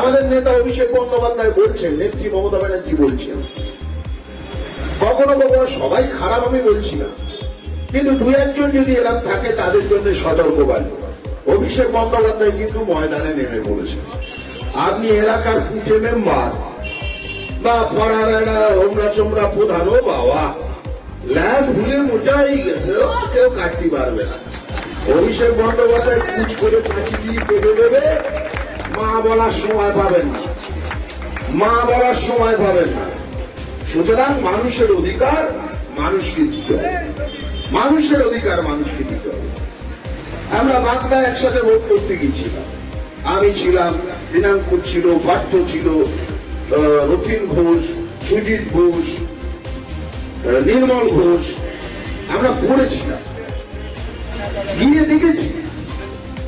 আমাদের নেতা অভিষেক বন্দ্যোপাধ্যায় বলছেন, নেত্রী মমতা ব্যানার্জি বলছেন, কখনো কখনো সবাই খারাপ আমি বলছি না, কিন্তু দু একজন যদি এরকম থাকে, তাদের জন্য সতর্ক সতর্কবাণী অভিষেক বন্দ্যোপাধ্যায় কিন্তু ময়দানে নেমে পড়েছেন। আপনি এলাকার কুটে মেম্বার, বা পাড়ার হোমরা চোমরা প্রধান ও বাবা। ল্যাব ভুলে মোটাই গেছে, কেউ কাটতে পারবে না। অভিষেক বন্দ্যোপাধ্যায় কুচ করে কাঁচি দিয়ে দেবে মা বলার সময় পাবেন না। মা বলার সময় পাবেন না। সুতরাং মানুষের অধিকার মানুষকে দিতে হবে। মানুষের অধিকার মানুষকে দিতে হবে। আমরা বাংলা একসাথে ভোট করতে গিয়েছিলাম। আমি ছিলাম, দিনাঙ্কুর ছিল, পার্থ ছিল রথিন ঘোষ, সুজিত ঘোষ নির্মল ঘোষ। আমরা পড়েছিলাম। গিয়ে দেখেছি।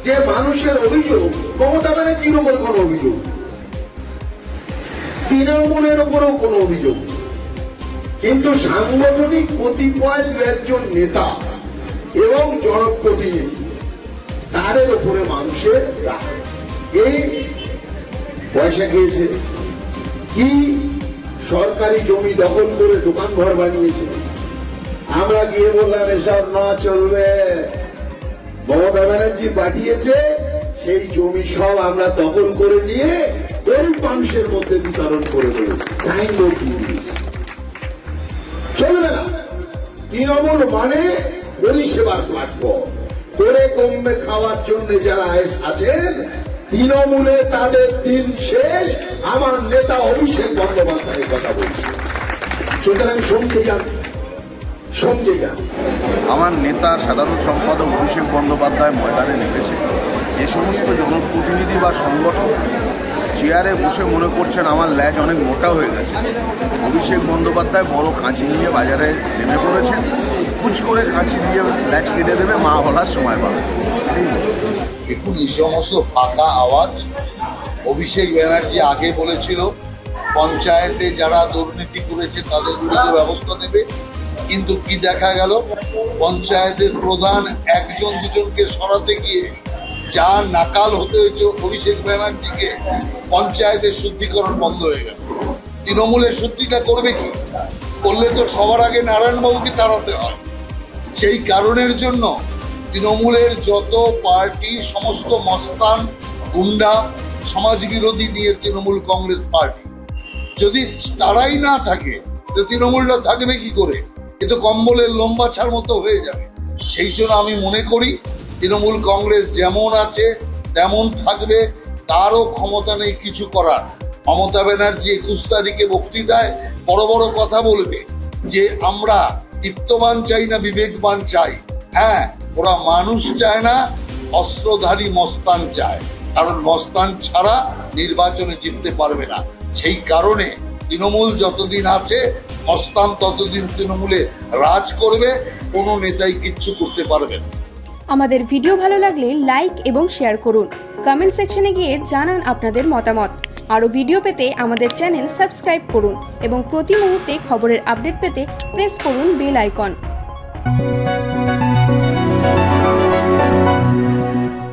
যে মানুষের অভিযোগ, মমতা ব্যানার্জির উপর কোনো অভিযোগ। তৃণমূলের উপরেও কোনো অভিযোগ। কিন্তু সাংগঠনিক কতিপয় দু একজন নেতা এবং জনপ্রতিনিধি, তাদের উপরে মানুষের। এই পয়সা খেয়েছে। কি সরকারি জমি দখল করে দোকান ঘর বানিয়েছে? আমরা গিয়ে বললাম, এসব না চলবে। মমতা ব্যানার্জি পাঠিয়েছে, সেই জমি সব আমরা দখল করে দিয়ে গরিব মানুষের মধ্যে বিতরণ করে দেবো। চলবে না। তৃণমূল মানে পরিষেবার প্ল্যাটফর্ম করে কমবে খাওয়ার জন্য যারা আছেন, তৃণমূলে তাদের দিন শেষ। আমার নেতা অভিষেক বন্দ্যোপাধ্যায়ের কথা বলছে। সুতরাং শুনতে যান আমার নেতা সাধারণ সম্পাদক অভিষেক বন্দ্যোপাধ্যায় ময়দানে নেমেছে। যে সমস্ত জনপ্রতিনিধি বা সংগঠক চেয়ারে বসে মনে করছেন আমার ল্যাজ অনেক মোটা হয়ে গেছে। অভিষেক বন্দ্যোপাধ্যায় বড় কাঁচি নিয়ে বাজারে নেমে পড়েছেন। কুচ করে কাঁচি দিয়ে ল্যাজ কেটে দেবে মা বলার সময় পাবে। দেখুন এই সমস্ত ফাঁকা আওয়াজ অভিষেক ব্যানার্জি আগে বলেছিল পঞ্চায়েতে যারা দুর্নীতি করেছে তাদের বিরুদ্ধে ব্যবস্থা নেবে। কিন্তু কি দেখা গেল? পঞ্চায়েতের প্রধান একজন দুজনকে সরাতে গিয়ে যা নাকাল হতে হয়েছে অভিষেক ব্যানার্জিকে পঞ্চায়েতের শুদ্ধিকরণ বন্ধ হয়ে গেল। তৃণমূলের শুদ্ধিটা করবে কি? করলে তো সবার আগে নারায়ণবাবুকে তাড়াতে হয়। সেই কারণের জন্য তৃণমূলের যত পার্টি, সমস্ত মস্তান, গুন্ডা সমাজ বিরোধী নিয়ে তৃণমূল কংগ্রেস পার্টি। যদি তারাই না থাকে তৃণমূলটা থাকবে কি করে? এ তো কম্বলের লম্বা ছাড় মতো হয়ে যাবে। সেই জন্য আমি মনে করি, তৃণমূল কংগ্রেস যেমন আছে, তেমন থাকবে, তারও ক্ষমতা নেই কিছু করার। মমতা ব্যানার্জি একুশ তারিখে বক্তৃতায় বড় বড় কথা বলবে যে, আমরা বিত্তবান চাই না, বিবেকবান চাই। হ্যাঁ ওরা মানুষ চায় না, অস্ত্রধারী মস্তান চায়। কারণ মস্তান ছাড়া নির্বাচনে জিততে পারবে না। সেই কারণে তৃণমূল যতদিন আছে মস্তান ততদিন তৃণমূলে রাজ করবে, কোনো নেতাই কিচ্ছু করতে পারবে আমাদের ভিডিও ভালো লাগলে লাইক এবং শেয়ার করুন। কমেন্ট সেকশনে গিয়ে জানান আপনাদের মতামত। আরও ভিডিও পেতে আমাদের চ্যানেল সাবস্ক্রাইব করুন এবং প্রতি মুহূর্তে খবরের আপডেট পেতে প্রেস করুন বেল আইকন।